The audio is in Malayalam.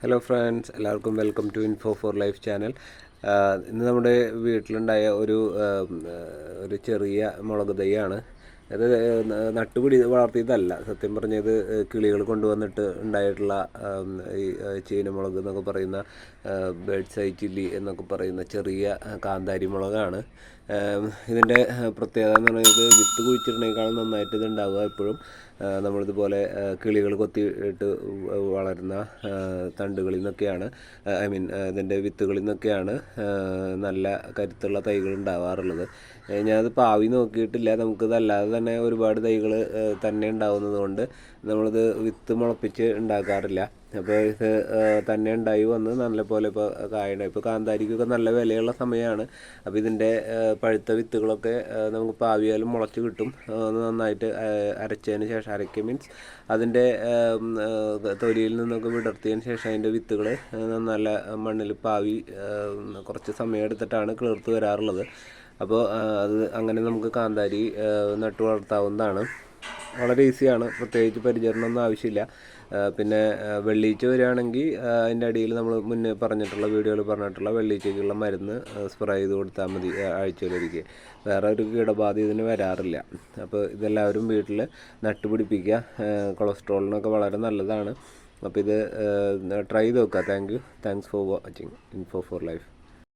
ഹലോ ഫ്രണ്ട്സ് എല്ലാവർക്കും welcome to info for life channel ഇന്ന് നമ്മുടെ വീട്ടിലുണ്ടായ ഒരു ഒരു ചെറിയ മുളക് തൈയാണ് അത് നട്ടുപിടി വളർത്തിയതല്ല. സത്യം പറഞ്ഞത് കിളികൾ കൊണ്ടുവന്നിട്ട് ഉണ്ടായിട്ടുള്ള ഈ ചീനമുളക് എന്നൊക്കെ പറയുന്ന ബേഡ്സ് ഐ ചില്ലി എന്നൊക്കെ പറയുന്ന ചെറിയ കാന്താരി മുളകാണ്. ഇതിന്റെ പ്രത്യേകത എന്ന് പറയുന്നത് വിത്ത് കുഴിച്ചിട്ടുണ്ടെങ്കിലാണ് നന്നായിട്ട് ഇത് ഉണ്ടാവുക എപ്പോഴും. നമ്മളിതുപോലെ കിളികൾ കൊത്തിയിട്ട് വളരുന്ന തണ്ടുകളിൽ നിന്നൊക്കെയാണ് ഐ മീൻ ഇതിന്റെ വിത്തുകളിൽ നിന്നൊക്കെയാണ് നല്ല കരുത്തുള്ള തൈകൾ ഉണ്ടാവാറുള്ളത്. ഞാനത് പാവി നോക്കിയിട്ടില്ല. നമുക്കിതല്ലാതെ തന്നെ ഒരുപാട് തൈകൾ തന്നെ ഉണ്ടാവുന്നത് കൊണ്ട് നമ്മളിത് വിത്ത് മുളപ്പിച്ച് ഉണ്ടാക്കാറില്ല. അപ്പോൾ ഇത് തന്നെ ഉണ്ടായി വന്ന് നല്ല പോലെ ഇപ്പോൾ കായുണ്ടായി ഇപ്പോൾ കാന്താരിക്കൊക്കെ നല്ല വിലയുള്ള സമയമാണ് അപ്പോൾ ഇതിന്റെ പഴുത്ത വിത്തുകളൊക്കെ നമുക്ക് പാവിയാലും മുളച്ച് കിട്ടും. നന്നായിട്ട് അരച്ചതിന് ശേഷം അരയ്ക്കുക മീൻസ് അതിന്റെ തൊലിയിൽ നിന്നൊക്കെ വിടർത്തിയതിന് ശേഷം അതിന്റെ വിത്തുകൾ നല്ല മണ്ണിൽ പാവി കുറച്ച് സമയം എടുത്തിട്ടാണ് കിളിർത്ത് വരാറുള്ളത്. അപ്പോൾ അത് അങ്ങനെ നമുക്ക് കാന്താരി നട്ട് വളർത്താവുന്നതാണ്. വളരെ ഈസിയാണ്. പ്രത്യേകിച്ച് പരിചരണമൊന്നും ആവശ്യമില്ല. പിന്നെ വെള്ളീച്ച വരികയാണെങ്കിൽ അതിന്റെ അടിയിൽ നമ്മൾ മുന്നേ പറഞ്ഞിട്ടുള്ള വീഡിയോയിൽ പറഞ്ഞിട്ടുള്ള വെള്ളീച്ചയ്ക്കുള്ള മരുന്ന് സ്പ്രേ ചെയ്ത് കൊടുത്താൽ മതി ആഴ്ചയിലൊരിക്കൽ വേറെ ഒരു കീടബാധ ഇതിന് വരാറില്ല. അപ്പോൾ ഇതെല്ലാവരും വീട്ടിൽ നട്ടുപിടിപ്പിക്കുക കൊളസ്ട്രോളിനൊക്കെ വളരെ നല്ലതാണ്. അപ്പോൾ ഇത് ട്രൈ ചെയ്ത് നോക്കുക. Thank you. Thanks for watching. Info for life.